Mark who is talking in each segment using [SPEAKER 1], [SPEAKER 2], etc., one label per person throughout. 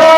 [SPEAKER 1] Oh,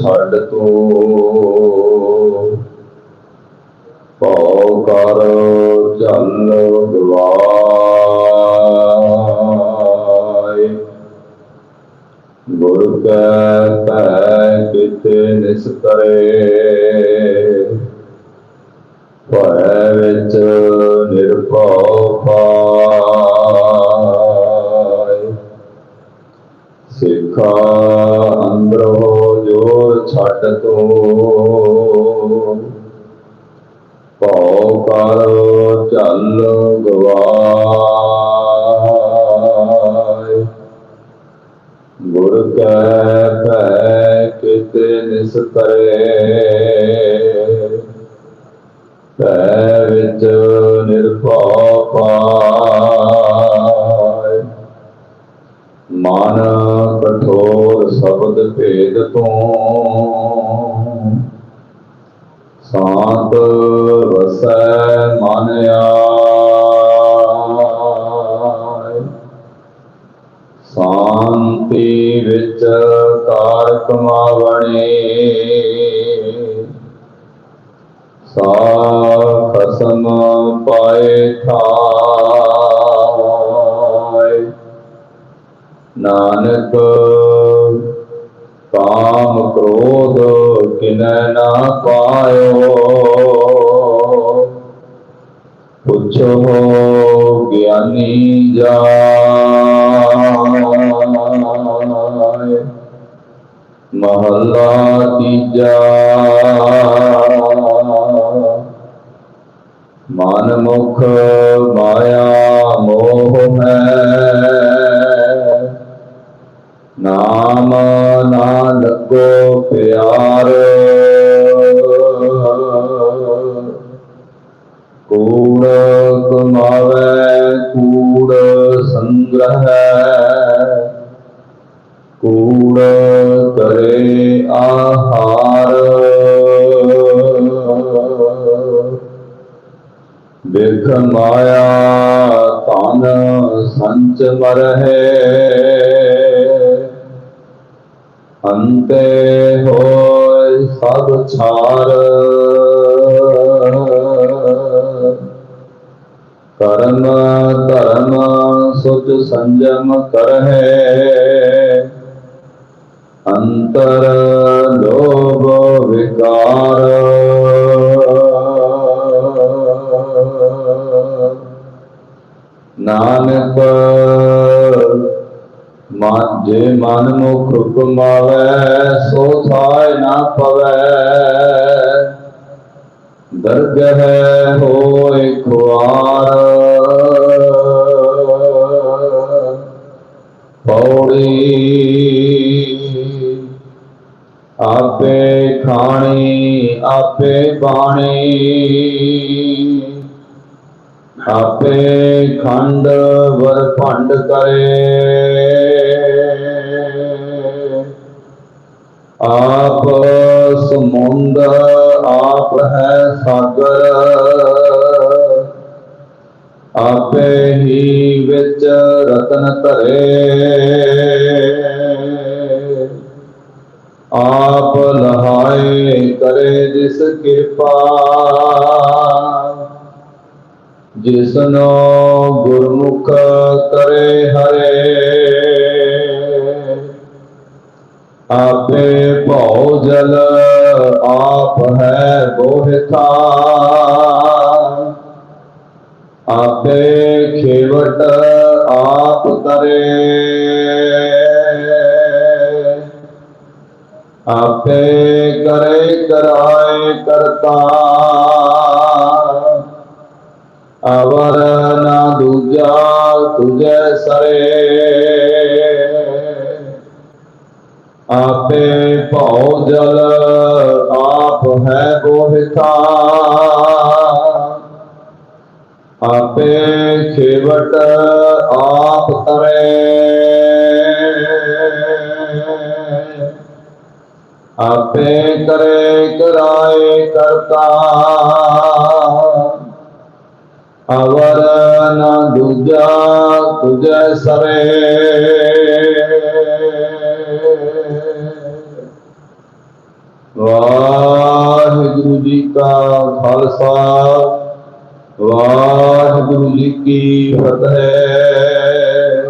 [SPEAKER 1] ਛੱਡ ਤੋ। ਭਉ ਕਰ ਚੱਲ ਗਵਾਏ ਗੁਰ ਕੈ ਭੈ ਕਿਤੇ ਨਿਸਤਰੇ। ਭੈ ਸਿੱਖਾ ਅੰਦਰੋਂ ਜੋਰ ਛੱਡ ਤੋ। ਭਉ ਕਰ ਚੱਲ ਗਵਾਏ। ਗੁਰ ਕੈ ਭੈ ਕਿਤੇ ਨਿਸਤਰੇ ਭੈ ਵਿੱਚ ਨਿਰਭਉ ਪਾਏ। ਮਨ ਸ਼ਬਦ ਭੇਦ ਤੋਂ। ਸਾਤ ਵਸੈ ਮਨ ਆਏ। ਸ਼ਾਂਤੀ ਵਿੱਚ ਕਾਰ ਕਮਾਵਣੇ ਸਾ ਖਸਮ ਪਾਏ ਥਾਏ। ਨਾਨਕ ਕਾਮ ਕ੍ਰੋਧ ਕਿਨੈ ਨਾ ਪਾਇਓ। ਪੁੱਛੋ ਗਿਆਨੀ ਜਾਏ। ਮਹੱਲਾ ਤੀਜਾ। ਮਨ ਮੁਖ ਮਾਇਆ ਆਹਾਰ ਬਿਖ ਮਾਇਆ ਤਨ ਸੰਚ ਮਰਹਿ ਅੰਤੇ ਹੋਇ ਸਭ ਛਾਰ। ਕਰਮ ਧਰਮ ਸੁਚ ਸੰਜਮ ਕਰਹਿ। ਅੰਤਰ ਨਾਨਕ ਮਨ, ਜੇ ਮਨ ਮੁਖ ਕਮਾਵੇ, ਸੋ ਥਾਇ ਨਾ ਪਵੇ। ਦਰਗਹਿ ਹੋਇ ਖੁਆਰ। ਪੌੜੀ ਆਪੇ ਖਾਣੀ, ਆਪੇ ਬਾਣੀ। ਆਪੇ ਖੰਡ ਵਰ ਭੰਡ ਕਰੇ। ਆਪ ਸਮੁੰਦ ਆਪ ਹੈ ਸਾਗਰ। ਆਪੇ ਹੀ ਵਿੱਚ ਰਤਨ ਧਰੇ। ਆਪ ਲਹਾਏ ਕਰੇ ਜਿਸ ਕਿਰਪਾ। ਜਿਸਨੋ ਗੁਰਮੁਖ ਕਰੇ ਹਰੇ। ਆਪੇ ਭਉ ਜਲ ਆਪ ਹੈ ਬੋਹਿਥਾ। ਆਪੇ ਖੇਵਟ ਆਪ ਕਰੇ। ਆਪੇ ਕਰੇ ਕਰਾਏ ਕਰਤਾ। ਅਵਰ ਨਾ ਦੂਜਾ ਤੁਝੈ ਸਰੇ। ਆਪੇ ਭਉ ਜਲ ਆਪ ਹੈ ਬੋਹਿਥਾ ਆਪੇ ਖੇਵਟ ਆਪ ਕਰੇ ਆਪੇ ਕਰੇ ਕਰਾਏ ਕਰਤਾ। ਅਵਰ ਨਾ ਦੂਜਾ ਤੁਝੈ ਸਰੇ। ਵਾਹਿਗੁਰੂ ਜੀ ਕਾ ਖਾਲਸਾ ਵਾਹਿਗੁਰੂ ਜੀ ਕੀ ਫਤਿਹ।